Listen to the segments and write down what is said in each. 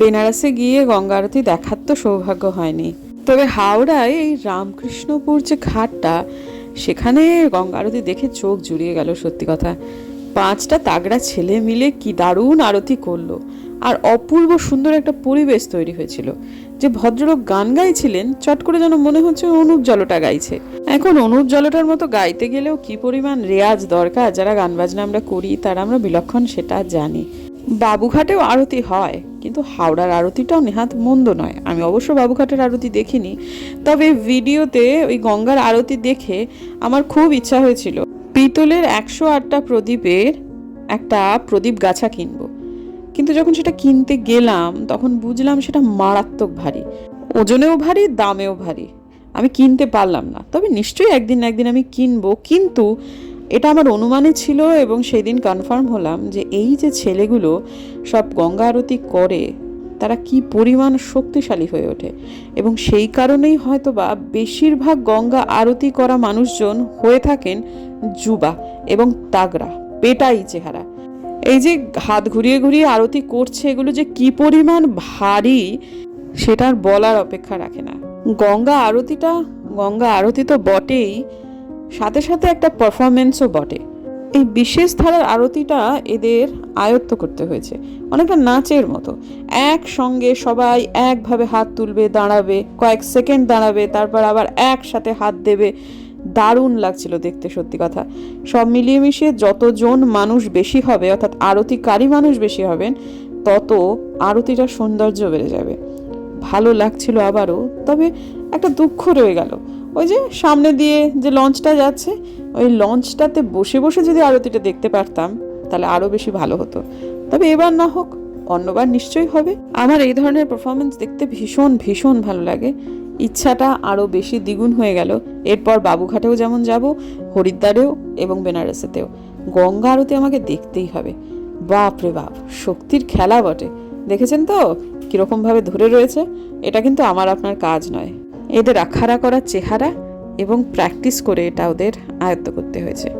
বেনারসে গিয়ে গঙ্গা আরতি দেখার তো সৌভাগ্য হয়নি। তবে হাওড়ায় এই রামকৃষ্ণপুর যে ঘাটটা, সেখানে গঙ্গা আরতি দেখে চোখ জুড়িয়ে গেল সত্যি কথা। পাঁচটা তাগড়া ছেলে মিলে কি দারুণ আরতি করল। আর অপূর্ব সুন্দর একটা পরিবেশ তৈরি হয়েছিল, যে ভদ্রলোক গান গাইছিলেন, চট করে যেন মনে হচ্ছে অনুপ জলটা গাইছে। এখন অনুপ জলটার মতো গাইতে গেলেও কি পরিমাণ রেয়াজ দরকার, যারা গান বাজনা আমরা করি, তারা আমরা বিলক্ষণ সেটা জানি। বাবুঘাটেও আরতি হয়। কিন্তু হাওড়ার আরতিটাও নেহাত মন্দ নয়। আমি অবশ্য বাবুঘাটের আরতি দেখিনি, তবে ভিডিওতে ওই গঙ্গার আরতি দেখে আমার খুব ইচ্ছা হয়েছিল। পিতলের একশো আটটা প্রদীপের একটা প্রদীপ গাছা কিনবো। কিন্তু যখন সেটা কিনতে গেলাম, তখন বুঝলাম সেটা মারাত্মক ভারী। ওজনেও ভারী, দামেও ভারী। আমি কিনতে পারলাম না। তবে নিশ্চয়ই একদিন একদিন আমি কিনবো। কিন্তু এটা আমার অনুমানে ছিল এবং সেই দিন কনফার্ম হলাম যে এই যে ছেলেগুলো সব গঙ্গা আরতি করে, তারা কি পরিমাণ শক্তিশালী হয়ে ওঠে? এবং সেই কারণেই হয়তো বা বেশিরভাগ গঙ্গা আরতি করা মানুষজন হয়ে থাকেন যুবা এবং তাগড়া, পেটাই চেহারা। এই যে হাত ঘুরিয়ে ঘুরিয়ে আরতি করছে, এগুলো যে কি পরিমাণ ভারী, সেটার বলার অপেক্ষা রাখে না। গঙ্গা আরতিটা, গঙ্গা আরতি তো বটেই সাথে সাথে একটা পারফরমেন্সও বটে। এই বিশেষ ধারার আরতিটা এদের আয়ত্ত করতে হয়েছে, অনেকটা নাচের মতো। একসঙ্গে সবাই একভাবে হাত তুলবে, দাঁড়াবে, কয়েক সেকেন্ড দাঁড়াবে, তারপর আবার একসাথে হাত দেবে। দারুণ লাগছিল দেখতে, সত্যি কথা। সব মিলিয়ে মিশিয়ে যতজন মানুষ বেশি হবে, অর্থাৎ আরতিকারী মানুষ বেশি হবেন, তত আরতিটার সৌন্দর্য বেড়ে যাবে। ভালো লাগছিল আবারও, তবে একটা দুঃখ রয়ে গেল। ওই যে সামনে দিয়ে যে লঞ্চটা যাচ্ছে, ওই লঞ্চটাতে বসে বসে যদি আরতিটা দেখতে পারতাম, তাহলে আরও বেশি ভালো হতো। তবে এবার না হোক, অন্যবার নিশ্চয়ই হবে। আমার এই ধরনের পারফরমেন্স দেখতে ভীষণ ভীষণ ভালো লাগে। ইচ্ছাটা আরও বেশি দ্বিগুণ হয়ে গেল। এরপর বাবুঘাটেও যেমন যাব, হরিদ্বারেও এবং বেনারসেতেও। গঙ্গা আরতি আমাকে দেখতেই হবে। বাপ রে বাপ, শক্তির খেলা বটে। দেখেছেন তো? কীরকমভাবে ধরে রয়েছে? এটা কিন্তু আমার আপনার কাজ নয়। এদের আখাড়া করার চেহারা এবং প্র্যাকটিস করে এটা ওদের আয়ত্ত করতে হয়েছে।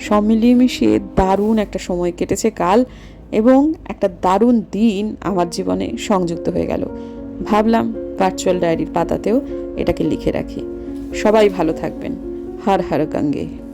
সব মিলিয়ে মিশিয়ে দারুণ একটা সময় কেটেছে কাল এবং একটা দারুণ দিন আমার জীবনে সংযুক্ত হয়ে গেল। ভাবলাম ভার্চুয়াল ডায়েরির পাতাতেও এটাকে লিখে রাখি। সবাই ভালো থাকবেন। হর হর গঙ্গে।